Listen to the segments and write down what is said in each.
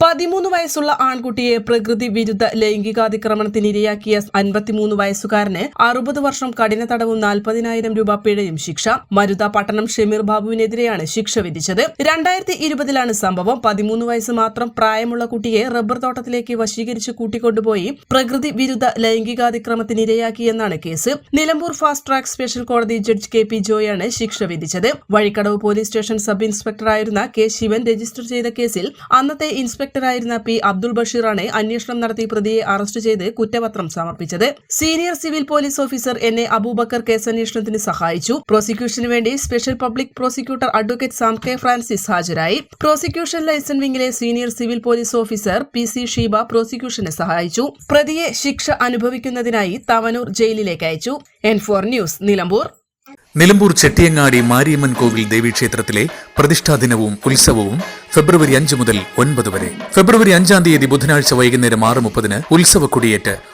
പതിമൂന്ന് വയസ്സുള്ള ആൺകുട്ടിയെ പ്രകൃതി വിരുദ്ധ ലൈംഗികാതിക്രമണത്തിനിരയാക്കിയ അൻപത്തിമൂന്ന് വയസ്സുകാരന് അറുപത് വർഷം കഠിന തടവും നാൽപ്പതിനായിരം രൂപ പിഴയും ശിക്ഷ. മരുത പട്ടണം ഷമീർ ബാബുവിനെതിരെയാണ് ശിക്ഷ വിധിച്ചത്. രണ്ടായിരത്തി ഇരുപതിലാണ് സംഭവം. പതിമൂന്ന് വയസ്സ് മാത്രം പ്രായമുള്ള കുട്ടിയെ റബ്ബർ തോട്ടത്തിലേക്ക് വശീകരിച്ച് കൂട്ടിക്കൊണ്ടുപോയി പ്രകൃതി വിരുദ്ധ ലൈംഗികാതിക്രമത്തിനിരയാക്കിയെന്നാണ് കേസ്. നിലമ്പൂർ ഫാസ്റ്റ് ട്രാക്ക് സ്പെഷ്യൽ കോടതി ജഡ്ജ് കെ പി ജോയാണ് ശിക്ഷ വിധിച്ചത്. വഴിക്കടവ് പോലീസ് സ്റ്റേഷൻ സബ് ഇൻസ്പെക്ടറായിരുന്ന കെ ശിവൻ രജിസ്റ്റർ ചെയ്ത കേസിൽ അന്നത്തെ ഇൻസ്പെക്ടറായിരുന്ന പി അബ്ദുൾ ബഷീറാണ് അന്വേഷണം നടത്തി പ്രതിയെ അറസ്റ്റ് ചെയ്ത് കുറ്റപത്രം സമർപ്പിച്ചത്. Senior civil police officer N A Abubakar കേസന്വേഷണത്തിന് സഹായിച്ചു. പ്രോസിക്യൂഷന് വേണ്ടി special public prosecutor advocate Sam K Francis ഹാജരായി. Prosecution liaison വിംഗിലെ senior civil police officer P C Sheeba പ്രോസിക്യൂഷനെ സഹായിച്ചു. പ്രതിയെ ശിക്ഷ അനുഭവിക്കുന്നതിനായി തവനൂർ ജയിലിലേക്ക് അയച്ചു. N four news Nilambur. Nilambur Chettiyangadi Mariamman കോവിൽ ദേവീക്ഷേത്രത്തിലെ പ്രതിഷ്ഠാ ദിനവും ഉത്സവവും ഫെബ്രുവരി അഞ്ച് മുതൽ ഒൻപത് വരെ. ഫെബ്രുവരി അഞ്ചാം തീയതി ബുധനാഴ്ച വൈകുന്നേരം ആറ് മുപ്പതിന് ഉത്സവ കൊടിയേറ്റ്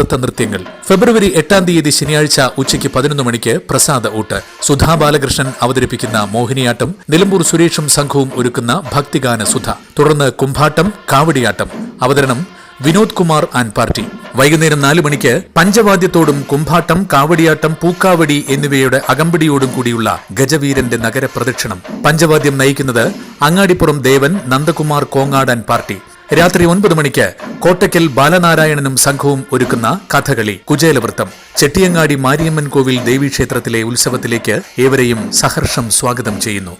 നൃത്തനൃത്യങ്ങൾ ഫെബ്രുവരി എട്ടാം തീയതി ശനിയാഴ്ച ഉച്ചയ്ക്ക് പതിനൊന്ന് മണിക്ക് പ്രസാദ ഊട്ട്. സുധാ ബാലകൃഷ്ണൻ അവതരിപ്പിക്കുന്ന മോഹിനിയാട്ടം നിലമ്പൂർ സുരേഷും സംഘവും ഒരുക്കുന്ന ഭക്തിഗാന സുധ. തുടർന്ന് കുംഭാട്ടം കാവടിയാട്ടം. അവതരണം വിനോദ് കുമാർ ആൻഡ് പാർട്ടി. വൈകുന്നേരം നാലു മണിക്ക് പഞ്ചവാദ്യത്തോടും കുംഭാട്ടം കാവടിയാട്ടം പൂക്കാവടി എന്നിവയുടെ അകമ്പടിയോടും കൂടിയുള്ള ഗജവീരന്റെ നഗരപ്രദക്ഷിണം. പഞ്ചവാദ്യം നയിക്കുന്നത് അങ്ങാടിപ്പുറം ദേവൻ നന്ദകുമാർ കോങ്ങാടൻ പാർട്ടി. രാത്രി ഒൻപത് മണിക്ക് കോട്ടയ്ക്കൽ ബാലനാരായണനും സംഘവും ഒരുക്കുന്ന കഥകളി കുചേലവൃത്തം. ചെട്ടിയങ്ങാടി മാരിയമ്മൻ കോവിൽ ദേവീക്ഷേത്രത്തിലെ ഉത്സവത്തിലേക്ക് ഏവരെയും സഹർഷം സ്വാഗതം ചെയ്യുന്നു.